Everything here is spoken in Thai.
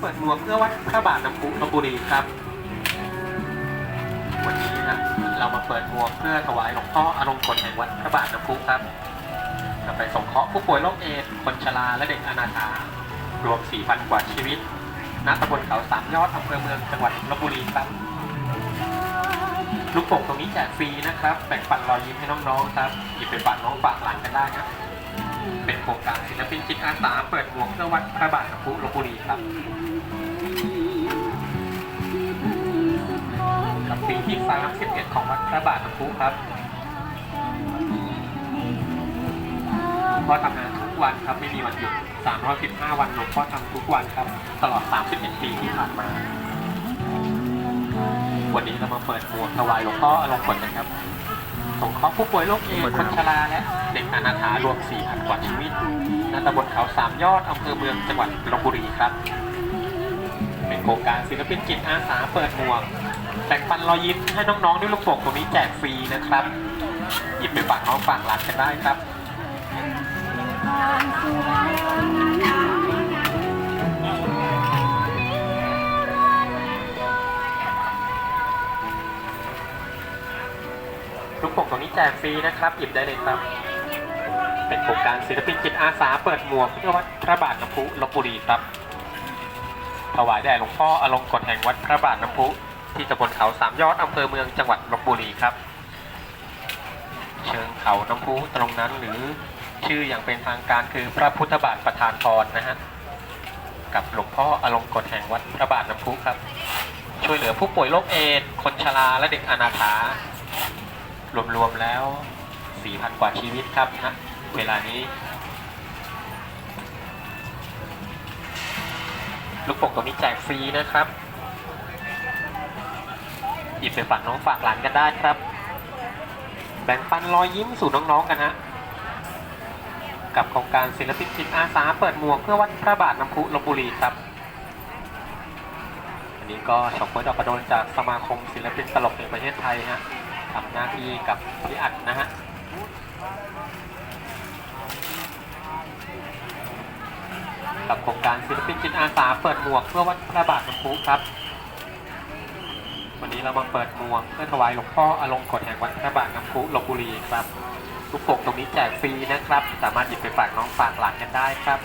เปิดหมวกเพื่อวัดพระบาทน้ำพุลบุรีครับ วันนี้นะเรามาเปิดหมวกเพื่อถวายหลวงพ่ออารมณ์กฎแห่งวัดพระบาทน้ำพุครับจะไปสงเคราะห์ผู้ป่วยโรคเอดส์คนชราและเด็กอนาถารวม 4,000 กว่าชีวิตณตำบลเขาสามยอดอำเภอเมืองจังหวัดลบบุรีครับลูกโป่งตรงนี้แจกฟรีนะครับ แบ่งปันรอยยิ้มให้น้องๆครับหยิบไปฝากน้องฝากหลานกันได้ครับ เป็นโครงการศิลปินจิตอาสาเปิดหมวกเพื่อวัดพระบาทน้ำพุลบุรีครับกับปีที่ 31 ของวัดพระบาทน้ำพุครับพ่อทำงานทุกวันครับไม่มีวันหยุด 315 วันหลวงพ่อทำทุกวันครับ ตลอด 31 ปีที่ผ่านมา วันนี้เรามาเปิดหมวกถวายหลวงพ่ออารมณ์กฎกันครับ สงเคราะห์ผู้ป่วยโรคเอดส์คนชราและเด็กอนาถารวม 4,000 กว่าชีวิตณตำบลเขาสามยอดอำเภอเมืองจังหวัดลบบุรีครับ เป็นโครงการศิลปินจิตอาสาเปิดหมวกแบ่งปันรอยยิ้มให้น้องๆด้วยลูกโป่งตรงนี้แจกฟรีนะครับ หยิบไปฝากน้องฝากหลานกันได้ครับ ลูกป่งตรงนี้แจกฟรีนะครับ หยิบได้เลยครับ เป็นโครงการศิลปินจิตอาสาเปิดหมวกเพื่อวัดพระบาทน้ำพุลบบุรีครับ ถวายแด่หลวงพ่ออารมณ์กฎแห่งวัดพระบาทน้ำพุ ที่ตำบลเขาสามยอดอำเภอเมืองจังหวัดลบบุรีครับ เชิงเขาน้ำพุตรงนั้นหรือชื่ออย่างเป็นทางการคือพระพุทธบาทประธานพรนะฮะกับหลวงพ่ออารมณ์กฎแห่งวัดพระบาทน้ำพุครับ ช่วยเหลือผู้ป่วยโรคเอดส์คนชราและเด็กอนาถา รวมๆแล้ว 4,000 กว่าชีวิตครับนะเวลานี้ ลูกโป่งตัวนี้แจกฟรีนะครับ หยิบไปฝากน้องฝากหลานกันได้ครับ แบ่งปันรอยยิ้มสู่น้องๆกันฮะกับโครงการศิลปินจิตอาสาเปิดหมวกเพื่อวัดพระบาทน้ำพุลบบุรีครับอันนี้ก็ชมเพื่อดอกกระโดนจากสมาคมศิลปินตลกแห่งประเทศไทยฮะ ทำหน้าที่กับพี่อัดนะฮะกับโครงการศิลปินจิตอาสาเปิดหมวกเพื่อวัดพระบาทน้ำพุครับ วันนี้เรามาเปิดหมวกเพื่อถวายหลวงพ่ออารมณ์กฎแห่งวัดพระบาทน้ำพุลบบุรีครับลูกโป่งตรงนี้แจกฟรีนะครับ สามารถหยิบไปฝากน้องฝากหลานกันได้ครับ